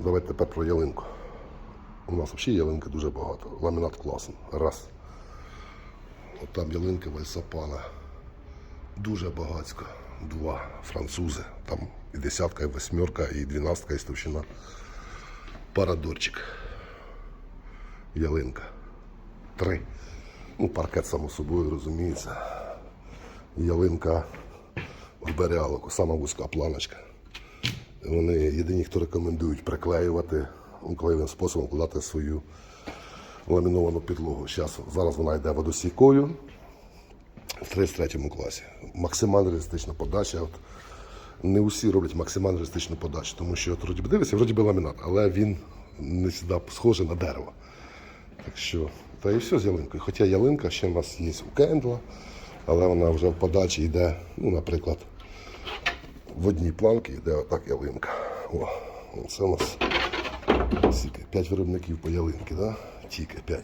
Давайте тепер про ялинку. У нас взагалі ялинки дуже багато. Ламінат класний. Раз. От там ялинка вальсапана. Дуже багатсько. Два. Французи. Там і десятка, і восьмерка, і дванадцятка, і товщина. Парадорчик. Ялинка. Три. Ну, паркет, само собою, розуміється. Ялинка в береалоку, сама вузька планочка. Вони єдині, хто рекомендують приклеювати клеєвим способом кладати свою ламіновану підлогу. Щас, зараз вона йде водостійкою в 33 класі. Максимально реалістична подача. От, не усі роблять максимально реалістичну подачу, тому що от, вроді би дивишся, вроді би ламінат, але він не завжди схожий на дерево. Так що, та і все з ялинкою. Хоча ялинка ще в нас є у Кендла, але вона вже в подачі йде, ну, наприклад, в одній планці йде отак ялинка. О, це у нас скільки? 5 виробників по ялинки, да? тільки 5.